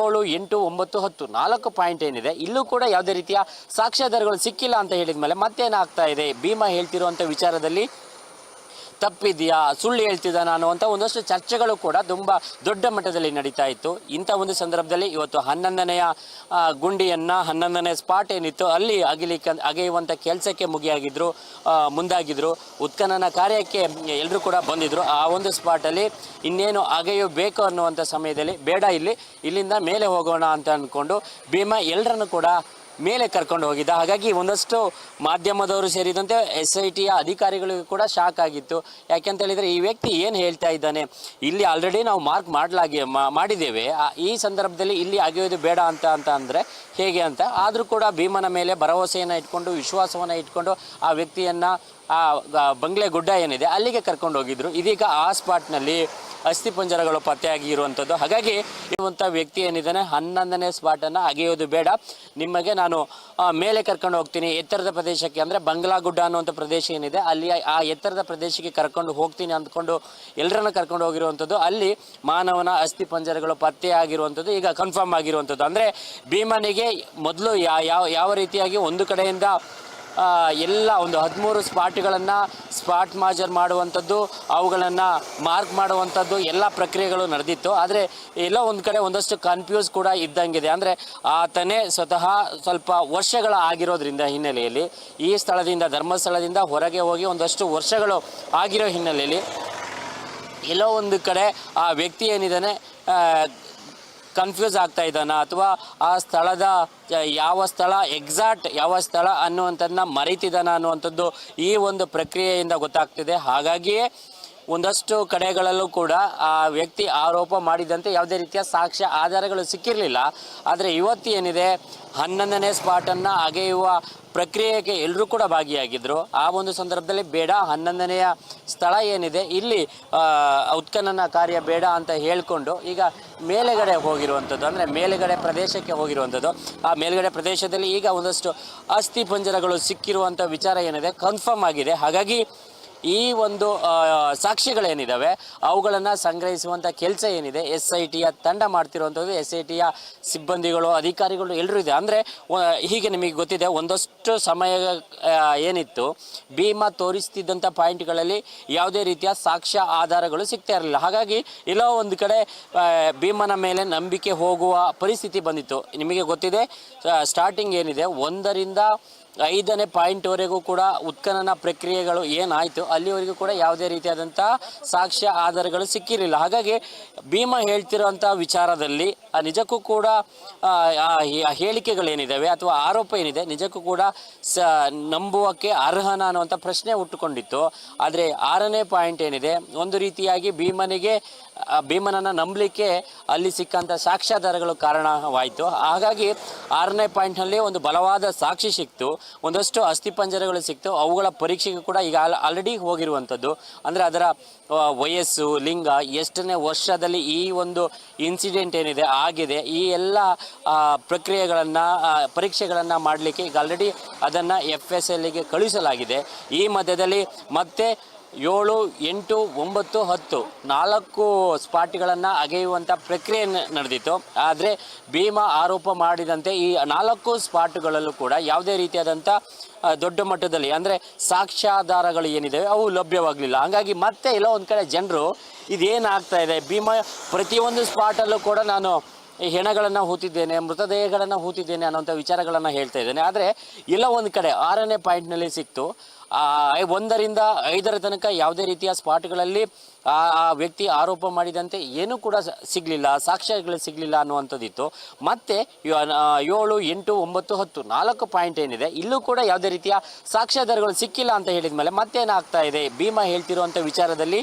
ಏಳು, ಎಂಟು, ಒಂಬತ್ತು, ಹತ್ತು, ನಾಲ್ಕು ಪಾಯಿಂಟ್ ಏನಿದೆ, ಇಲ್ಲೂ ಕೂಡ ಯಾವುದೇ ರೀತಿಯ ಸಾಕ್ಷ್ಯಾಧಾರಗಳು ಸಿಕ್ಕಿಲ್ಲ ಅಂತ ಹೇಳಿದ ಮೇಲೆ ಮತ್ತೇನಾಗ್ತಾ ಇದೆ? ಭೀಮಾ ಹೇಳ್ತಿರುವಂಥ ವಿಚಾರದಲ್ಲಿ ತಪ್ಪಿದೆಯಾ? ಸುಳ್ಳು ಹೇಳ್ತಿದ್ದಾನ ಅನ್ನುವಂಥ ಒಂದಷ್ಟು ಚರ್ಚೆಗಳು ಕೂಡ ತುಂಬ ದೊಡ್ಡ ಮಟ್ಟದಲ್ಲಿ ನಡೀತಾ ಇತ್ತು. ಇಂಥ ಒಂದು ಸಂದರ್ಭದಲ್ಲಿ ಇವತ್ತು ಹನ್ನೊಂದನೆಯ ಗುಂಡಿಯನ್ನು, ಹನ್ನೊಂದನೇ ಸ್ಪಾಟ್ ಏನಿತ್ತು ಅಲ್ಲಿ ಅಗಿಲಿಕ್ಕೆ ಅಗೆಯುವಂಥ ಕೆಲಸಕ್ಕೆ ಮುಗಿಯಾಗಿದ್ರು ಮುಂದಾಗಿದ್ರು. ಉತ್ಖನನ ಕಾರ್ಯಕ್ಕೆ ಎಲ್ಲರೂ ಕೂಡ ಬಂದಿದ್ರು. ಆ ಒಂದು ಸ್ಪಾಟಲ್ಲಿ ಇನ್ನೇನು ಅಗೆಯಬೇಕು ಅನ್ನುವಂಥ ಸಮಯದಲ್ಲಿ, ಬೇಡ ಇಲ್ಲಿ, ಇಲ್ಲಿಂದ ಮೇಲೆ ಹೋಗೋಣ ಅಂತ ಅಂದ್ಕೊಂಡು ಭೀಮಾ ಎಲ್ಲರನ್ನು ಕೂಡ ಮೇಲೆ ಕರ್ಕೊಂಡು ಹೋಗಿದ್ದ. ಹಾಗಾಗಿ ಒಂದಷ್ಟು ಮಾಧ್ಯಮದವರು ಸೇರಿದಂತೆ ಎಸ್ ಐ ಟಿಯ ಅಧಿಕಾರಿಗಳಿಗೂ ಕೂಡ ಶಾಕ್ ಆಗಿತ್ತು. ಯಾಕೆಂತ ಹೇಳಿದರೆ ಈ ವ್ಯಕ್ತಿ ಏನು ಹೇಳ್ತಾ ಇದ್ದಾನೆ? ಇಲ್ಲಿ ಆಲ್ರೆಡಿ ನಾವು ಮಾರ್ಕ್ ಮಾಡಲಾಗಿ ಮಾಡಿದ್ದೇವೆ. ಈ ಸಂದರ್ಭದಲ್ಲಿ ಇಲ್ಲಿ ಅಗೆಯೋದು ಬೇಡ ಅಂತ ಅಂತ ಅಂದರೆ ಹೇಗೆ ಅಂತ. ಆದರೂ ಕೂಡ ಭೀಮನ ಮೇಲೆ ಭರವಸೆಯನ್ನು ಇಟ್ಕೊಂಡು, ವಿಶ್ವಾಸವನ್ನು ಇಟ್ಕೊಂಡು ಆ ವ್ಯಕ್ತಿಯನ್ನು, ಆ ಬಂಗ್ಲೆ ಗುಡ್ಡ ಏನಿದೆ ಅಲ್ಲಿಗೆ ಕರ್ಕೊಂಡು ಹೋಗಿದ್ರು. ಇದೀಗ ಆ ಸ್ಪಾಟ್ನಲ್ಲಿ ಅಸ್ಥಿಪಂಜರಗಳು ಪತ್ತೆಯಾಗಿ ಇರುವಂಥದ್ದು ಹಾಗಾಗಿ ಇರುವಂಥ ವ್ಯಕ್ತಿ ಏನಿದ್ದಾನೆ, ಹನ್ನೊಂದನೇ ಸ್ಪಾಟನ್ನು ಅಗೆಯೋದು ಬೇಡ. ನಿಮಗೆ ನಾನು ಮೇಲೆ ಕರ್ಕೊಂಡು ಹೋಗ್ತೀನಿ. ಎತ್ತರದ ಪ್ರದೇಶಕ್ಕೆ ಅಂದರೆ ಬಂಗ್ಲಾಗುಡ್ಡ ಅನ್ನುವಂಥ ಪ್ರದೇಶ ಏನಿದೆ, ಅಲ್ಲಿ ಆ ಎತ್ತರದ ಪ್ರದೇಶಕ್ಕೆ ಕರ್ಕೊಂಡು ಹೋಗ್ತೀನಿ ಅಂದ್ಕೊಂಡು ಎಲ್ಲರನ್ನ ಕರ್ಕೊಂಡು ಹೋಗಿರುವಂಥದ್ದು ಅಲ್ಲಿ ಮಾನವನ ಅಸ್ಥಿಪಂಜರಗಳು ಪತ್ತೆಯಾಗಿರುವಂಥದ್ದು ಈಗ ಕನ್ಫರ್ಮ್ ಆಗಿರುವಂಥದ್ದು ಅಂದರೆ ಭೀಮನಿಗೆ ಮೊದಲು ಯಾವ ಯಾವ ರೀತಿಯಾಗಿ ಒಂದು ಕಡೆಯಿಂದ ಎಲ್ಲ ಒಂದು ಹದಿಮೂರು ಸ್ಪಾಟ್ಗಳನ್ನು ಸ್ಪಾಟ್ ಮಾಜರ್ ಮಾಡುವಂಥದ್ದು, ಅವುಗಳನ್ನು ಮಾರ್ಕ್ ಮಾಡುವಂಥದ್ದು ಎಲ್ಲ ಪ್ರಕ್ರಿಯೆಗಳು ನಡೆದಿತ್ತು. ಆದರೆ ಎಲ್ಲೋ ಒಂದು ಕಡೆ ಒಂದಷ್ಟು ಕನ್ಫ್ಯೂಸ್ ಕೂಡ ಇದ್ದಂಗಿದೆ. ಅಂದರೆ ಆತನೇ ಸ್ವತಃ ಸ್ವಲ್ಪ ವರ್ಷಗಳ ಆಗಿರೋದ್ರಿಂದ ಹಿನ್ನೆಲೆಯಲ್ಲಿ, ಈ ಸ್ಥಳದಿಂದ, ಧರ್ಮಸ್ಥಳದಿಂದ ಹೊರಗೆ ಹೋಗಿ ಒಂದಷ್ಟು ವರ್ಷಗಳು ಆಗಿರೋ ಹಿನ್ನೆಲೆಯಲ್ಲಿ ಎಲ್ಲೋ ಒಂದು ಕಡೆ ಆ ವ್ಯಕ್ತಿ ಏನಿದ್ದಾನೆ ಕನ್ಫ್ಯೂಸ್ ಆಗ್ತಾ ಇದ್ದಾನ? ಅಥವಾ ಆ ಸ್ಥಳದ ಯಾವ ಸ್ಥಳ ಎಕ್ಸಾಕ್ಟ್ ಯಾವ ಸ್ಥಳ ಅನ್ನುವಂಥದ್ದನ್ನ ಮರೀತಿದ್ದಾನ ಅನ್ನುವಂಥದ್ದು ಈ ಒಂದು ಪ್ರಕ್ರಿಯೆಯಿಂದ ಗೊತ್ತಾಗ್ತಿದೆ. ಹಾಗಾಗಿಯೇ ಒಂದಷ್ಟು ಕಡೆಗಳಲ್ಲೂ ಕೂಡ ಆ ವ್ಯಕ್ತಿ ಆರೋಪ ಮಾಡಿದಂತೆ ಯಾವುದೇ ರೀತಿಯ ಸಾಕ್ಷ್ಯ ಆಧಾರಗಳು ಸಿಕ್ಕಿರಲಿಲ್ಲ. ಆದರೆ ಇವತ್ತು ಏನಿದೆ? ಹನ್ನೊಂದನೇ ಸ್ಪಾಟನ್ನು ಅಗೆಯುವ ಪ್ರಕ್ರಿಯೆಗೆ ಎಲ್ಲರೂ ಕೂಡ ಭಾಗಿಯಾಗಿದ್ದರು ಆ ಒಂದು ಸಂದರ್ಭದಲ್ಲಿ ಬೇಡ, ಹನ್ನೊಂದನೆಯ ಸ್ಥಳ ಏನಿದೆ, ಇಲ್ಲಿ ಉತ್ಖನನ ಕಾರ್ಯ ಬೇಡ ಅಂತ ಹೇಳಿಕೊಂಡು ಈಗ ಮೇಲೆಗಡೆ ಹೋಗಿರುವಂಥದ್ದು, ಅಂದರೆ ಮೇಲುಗಡೆ ಪ್ರದೇಶಕ್ಕೆ ಹೋಗಿರುವಂಥದ್ದು. ಆ ಮೇಲುಗಡೆ ಪ್ರದೇಶದಲ್ಲಿ ಈಗ ಒಂದಷ್ಟು ಅಸ್ಥಿ ಪಂಜರಗಳು ಸಿಕ್ಕಿರುವಂಥ ವಿಚಾರ ಏನಿದೆ? ಕನ್ಫರ್ಮ್ ಆಗಿದೆ. ಹಾಗಾಗಿ ಈ ಒಂದು ಸಾಕ್ಷಿಗಳೇನಿದ್ದಾವೆ ಅವುಗಳನ್ನು ಸಂಗ್ರಹಿಸುವಂಥ ಕೆಲಸ ಏನಿದೆ, ಎಸ್ ಐ ಟಿಯ ತಂಡ ಮಾಡ್ತಿರುವಂಥದ್ದು, ಎಸ್ ಐ ಟಿಯ ಸಿಬ್ಬಂದಿಗಳು, ಅಧಿಕಾರಿಗಳು ಎಲ್ಲರೂ ಇದೆ. ಅಂದರೆ ಹೀಗೆ ನಿಮಗೆ ಗೊತ್ತಿದೆ, ಒಂದಷ್ಟು ಸಮಯ ಏನಿತ್ತು, ಭೀಮಾ ತೋರಿಸ್ತಿದ್ದಂಥ ಪಾಯಿಂಟ್ಗಳಲ್ಲಿ ಯಾವುದೇ ರೀತಿಯ ಸಾಕ್ಷ್ಯ ಆಧಾರಗಳು ಸಿಗ್ತಾ ಇರಲಿಲ್ಲ. ಹಾಗಾಗಿ, ಎಲ್ಲೋ ಒಂದು ಕಡೆ ಭೀಮನ ಮೇಲೆ ನಂಬಿಕೆ ಹೋಗುವ ಪರಿಸ್ಥಿತಿ ಬಂದಿತ್ತು. ನಿಮಗೆ ಗೊತ್ತಿದೆ ಸ್ಟಾರ್ಟಿಂಗ್ ಏನಿದೆ, ಒಂದರಿಂದ ಐದನೇ ಪಾಯಿಂಟ್ವರೆಗೂ ಕೂಡ ಉತ್ಖನನ ಪ್ರಕ್ರಿಯೆಗಳು ಏನಾಯಿತು, ಅಲ್ಲಿವರೆಗೂ ಕೂಡ ಯಾವುದೇ ರೀತಿಯಾದಂಥ ಸಾಕ್ಷ್ಯ ಆಧಾರಗಳು ಸಿಕ್ಕಿರಲಿಲ್ಲ. ಹಾಗಾಗಿ ಭೀಮ ಹೇಳ್ತಿರುವಂಥ ವಿಚಾರದಲ್ಲಿ ನಿಜಕ್ಕೂ ಕೂಡ ಹೇಳಿಕೆಗಳೇನಿದ್ದಾವೆ ಅಥವಾ ಆರೋಪ ಏನಿದೆ, ನಿಜಕ್ಕೂ ಕೂಡ ಸ, ನಂಬುವಕ್ಕೆ ಅರ್ಹನ ಅನ್ನುವಂಥ ಪ್ರಶ್ನೆ ಹುಟ್ಟುಕೊಂಡಿತ್ತು. ಆದರೆ ಆರನೇ ಪಾಯಿಂಟ್ ಏನಿದೆ, ಒಂದು ರೀತಿಯಾಗಿ ಭೀಮನಿಗೆ ಭೀಮನನ್ನು ನಂಬಲಿಕ್ಕೆ ಅಲ್ಲಿ ಸಿಕ್ಕಂಥ ಸಾಕ್ಷ್ಯಾಧಾರಗಳು ಕಾರಣವಾಯಿತು. ಹಾಗಾಗಿ ಆರನೇ ಪಾಯಿಂಟ್ನಲ್ಲಿ ಒಂದು ಬಲವಾದ ಸಾಕ್ಷಿ ಸಿಕ್ತು. ಒಂದಷ್ಟು ಅಸ್ಥಿಪಂಜರಗಳು ಸಿಕ್ತು. ಅವುಗಳ ಪರೀಕ್ಷೆಗೆ ಕೂಡ ಈಗ ಆಲ್ರೆಡಿ ಹೋಗಿರುವಂಥದ್ದು. ಅಂದರೆ ಅದರ ವಯಸ್ಸು, ಲಿಂಗ ಎಷ್ಟನೇ ವರ್ಷದಲ್ಲಿ ಈ ಒಂದು ಇನ್ಸಿಡೆಂಟ್ ಏನಿದೆ, ಆಗಿದೆ, ಈ ಎಲ್ಲ ಪ್ರಕ್ರಿಯೆಗಳನ್ನು ಪರೀಕ್ಷೆಗಳನ್ನು ಮಾಡಲಿಕ್ಕೆ ಈಗ ಆಲ್ರೆಡಿ ಅದನ್ನು ಎಫ್ ಎಸ್ ಎಲ್ಗೆ ಕಳುಹಿಸಲಾಗಿದೆ. ಈ ಮಧ್ಯದಲ್ಲಿ ಮತ್ತೆ ಏಳು, ಎಂಟು, ಒಂಬತ್ತು, ಹತ್ತು ನಾಲ್ಕು ಸ್ಪಾಟ್ಗಳನ್ನು ಅಗೆಯುವಂಥ ಪ್ರಕ್ರಿಯೆ ನಡೆದಿತ್ತು. ಆದರೆ ಭೀಮಾ ಆರೋಪ ಮಾಡಿದಂತೆ ಈ ನಾಲ್ಕು ಸ್ಪಾಟ್ಗಳಲ್ಲೂ ಕೂಡ ಯಾವುದೇ ರೀತಿಯಾದಂಥ ದೊಡ್ಡ ಮಟ್ಟದಲ್ಲಿ ಅಂದರೆ ಸಾಕ್ಷ್ಯಾಧಾರಗಳು ಏನಿದೆ ಅವು ಲಭ್ಯವಾಗಲಿಲ್ಲ. ಹಾಗಾಗಿ ಮತ್ತೆ ಎಲ್ಲೋ ಒಂದು ಕಡೆ ಜನರು ಇದೇನಾಗ್ತಾ ಇದೆ? ಭೀಮಾ ಪ್ರತಿಯೊಂದು ಸ್ಪಾಟಲ್ಲೂ ಕೂಡ ನಾನು ಈ ಹೆಣಗಳನ್ನು ಹೂತಿದ್ದೇನೆ, ಮೃತದೇಹಗಳನ್ನು ಹೂತಿದ್ದೇನೆ ಅನ್ನೋಂಥ ವಿಚಾರಗಳನ್ನು ಹೇಳ್ತಾ ಇದ್ದೇನೆ. ಆದರೆ ಎಲ್ಲ ಒಂದು ಕಡೆ ಆರನೇ ಪಾಯಿಂಟ್ನಲ್ಲಿ ಸಿಕ್ತು. ಒಂದರಿಂದ ಐದರ ತನಕ ಯಾವುದೇ ರೀತಿಯ ಸ್ಪಾಟ್ಗಳಲ್ಲಿ, ಆ ವ್ಯಕ್ತಿ ಆರೋಪ ಮಾಡಿದಂತೆ ಏನೂ ಕೂಡ ಸಿಗಲಿಲ್ಲ, ಸಾಕ್ಷ್ಯಗಳು ಸಿಗಲಿಲ್ಲ ಅನ್ನುವಂಥದ್ದಿತ್ತು. ಮತ್ತೆ ಏಳು, ಎಂಟು, ಒಂಬತ್ತು, ಹತ್ತು, ನಾಲ್ಕು ಪಾಯಿಂಟ್ ಏನಿದೆ, ಇಲ್ಲೂ ಕೂಡ ಯಾವುದೇ ರೀತಿಯ ಸಾಕ್ಷ್ಯಾಧಾರಗಳು ಸಿಕ್ಕಿಲ್ಲ ಅಂತ ಹೇಳಿದ ಮೇಲೆ ಮತ್ತೇನಾಗ್ತಾ ಇದೆ? ಭೀಮಾ ಹೇಳ್ತಿರುವಂಥ ವಿಚಾರದಲ್ಲಿ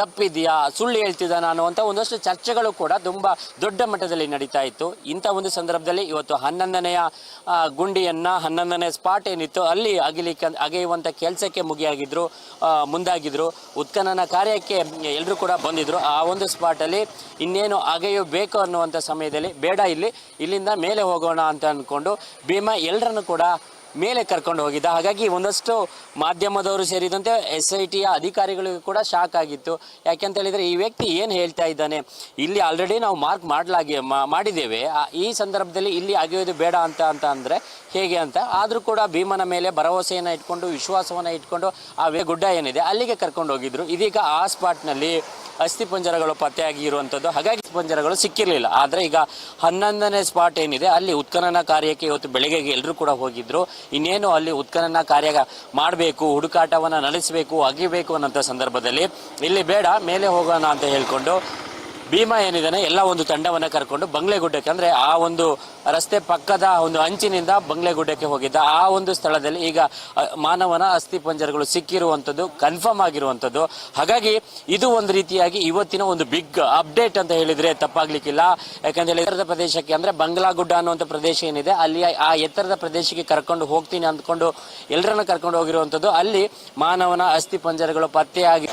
ತಪ್ಪಿದೆಯಾ? ಸುಳ್ಳು ಹೇಳ್ತಿದ್ದಾನ ಅನ್ನುವಂಥ ಒಂದಷ್ಟು ಚರ್ಚೆಗಳು ಕೂಡ ತುಂಬ ದೊಡ್ಡ ಮಟ್ಟದಲ್ಲಿ ನಡೀತಾ ಇತ್ತು. ಇಂಥ ಒಂದು ಸಂದರ್ಭದಲ್ಲಿ ಇವತ್ತು ಹನ್ನೊಂದನೆಯ ಗುಂಡಿಯನ್ನು, ಹನ್ನೊಂದನೇ ಸ್ಪಾಟ್ ಏನಿತ್ತು ಅಲ್ಲಿ ಅಗಿಲಿಕ್ಕೆ ಅಗೆಯುವಂಥ ಕೆಲಸಕ್ಕೆ ಮುಗಿಯಾಗಿದ್ರು ಮುಂದಾಗಿದ್ರು. ಉತ್ಖನನ ಕಾರ್ಯಕ್ಕೆ ಎಲ್ಲರೂ ಕೂಡ ಬಂದಿದ್ರು. ಆ ಒಂದು ಸ್ಪಾಟಲ್ಲಿ ಇನ್ನೇನು ಅಗೆಯಬೇಕು ಅನ್ನುವಂಥ ಸಮಯದಲ್ಲಿ, ಬೇಡ ಇಲ್ಲಿ, ಇಲ್ಲಿಂದ ಮೇಲೆ ಹೋಗೋಣ ಅಂತ ಅಂದ್ಕೊಂಡು ಭೀಮಾ ಎಲ್ಲರನ್ನು ಕೂಡ ಮೇಲೆ ಕರ್ಕೊಂಡು ಹೋಗಿದ್ದ. ಹಾಗಾಗಿ ಒಂದಷ್ಟು ಮಾಧ್ಯಮದವರು ಸೇರಿದಂತೆ ಎಸ್ ಐ ಟಿಯ ಅಧಿಕಾರಿಗಳಿಗೂ ಕೂಡ ಶಾಕ್ ಆಗಿತ್ತು. ಯಾಕೆಂತ ಹೇಳಿದರೆ ಈ ವ್ಯಕ್ತಿ ಏನು ಹೇಳ್ತಾ ಇದ್ದಾನೆ? ಇಲ್ಲಿ ಆಲ್ರೆಡಿ ನಾವು ಮಾರ್ಕ್ ಮಾಡಲಾಗಿ ಮಾಡಿದ್ದೇವೆ. ಈ ಸಂದರ್ಭದಲ್ಲಿ ಇಲ್ಲಿ ಅಗೆಯೋದು ಬೇಡ ಅಂತ ಅಂತ ಅಂದರೆ ಹೇಗೆ ಅಂತ. ಆದರೂ ಕೂಡ ಭೀಮನ ಮೇಲೆ ಭರವಸೆಯನ್ನು ಇಟ್ಕೊಂಡು, ವಿಶ್ವಾಸವನ್ನು ಇಟ್ಕೊಂಡು ಆ ಗುಡ್ಡ ಏನಿದೆ ಅಲ್ಲಿಗೆ ಕರ್ಕೊಂಡು ಹೋಗಿದ್ರು. ಇದೀಗ ಆ ಸ್ಪಾಟ್ನಲ್ಲಿ ಅಸ್ಥಿಪಂಜರಗಳು ಪತ್ತೆಯಾಗಿರುವಂಥದ್ದು ಹಾಗಾಗಿ ಪಂಜರಗಳು ಸಿಕ್ಕಿರಲಿಲ್ಲ. ಆದರೆ ಈಗ ಹನ್ನೊಂದನೇ ಸ್ಪಾಟ್ ಏನಿದೆ, ಅಲ್ಲಿ ಉತ್ಖನನ ಕಾರ್ಯಕ್ಕೆ ಇವತ್ತು ಬೆಳಗ್ಗೆಗೆ ಎಲ್ಲರೂ ಕೂಡ ಹೋಗಿದ್ರು. ಇನ್ನೇನು ಅಲ್ಲಿ ಉತ್ಖನನ ಕಾರ್ಯ ಮಾಡಬೇಕು, ಹುಡುಕಾಟವನ್ನು ನಡೆಸಬೇಕು, ಅಗಿಬೇಕು ಅನ್ನೋಂಥ ಸಂದರ್ಭದಲ್ಲಿ ಇಲ್ಲಿ ಬೇಡ, ಮೇಲೆ ಹೋಗೋಣ ಅಂತ ಹೇಳ್ಕೊಂಡು ಭೀಮಾ ಏನಿದ್ದಾನೆ, ಎಲ್ಲ ಒಂದು ತಂಡವನ್ನು ಕರ್ಕೊಂಡು ಬಂಗ್ಲೆಗುಡ್ಡಕ್ಕೆ ಅಂದರೆ ಆ ಒಂದು ರಸ್ತೆ ಪಕ್ಕದ ಒಂದು ಅಂಚಿನಿಂದ ಬಂಗ್ಲೆಗುಡ್ಡಕ್ಕೆ ಹೋಗಿದ್ದ. ಆ ಒಂದು ಸ್ಥಳದಲ್ಲಿ ಈಗ ಮಾನವನ ಅಸ್ಥಿ ಪಂಜರಗಳು ಸಿಕ್ಕಿರುವಂಥದ್ದು ಕನ್ಫರ್ಮ್ ಆಗಿರುವಂಥದ್ದು. ಹಾಗಾಗಿ ಇದು ಒಂದು ರೀತಿಯಾಗಿ ಇವತ್ತಿನ ಒಂದು ಬಿಗ್ ಅಪ್ಡೇಟ್ ಅಂತ ಹೇಳಿದ್ರೆ ತಪ್ಪಾಗ್ಲಿಕ್ಕಿಲ್ಲ. ಯಾಕಂದ್ರೆ ಎತ್ತರದ ಪ್ರದೇಶಕ್ಕೆ ಅಂದರೆ ಬಂಗ್ಲಾಗುಡ್ಡ ಅನ್ನುವಂಥ ಪ್ರದೇಶ ಏನಿದೆ, ಅಲ್ಲಿ ಆ ಎತ್ತರದ ಪ್ರದೇಶಕ್ಕೆ ಕರ್ಕೊಂಡು ಹೋಗ್ತೀನಿ ಅಂದ್ಕೊಂಡು ಎಲ್ಲರನ್ನ ಕರ್ಕೊಂಡು ಹೋಗಿರುವಂಥದ್ದು. ಅಲ್ಲಿ ಮಾನವನ ಅಸ್ಥಿ ಪಂಜರಗಳು ಪತ್ತೆಯಾಗಿ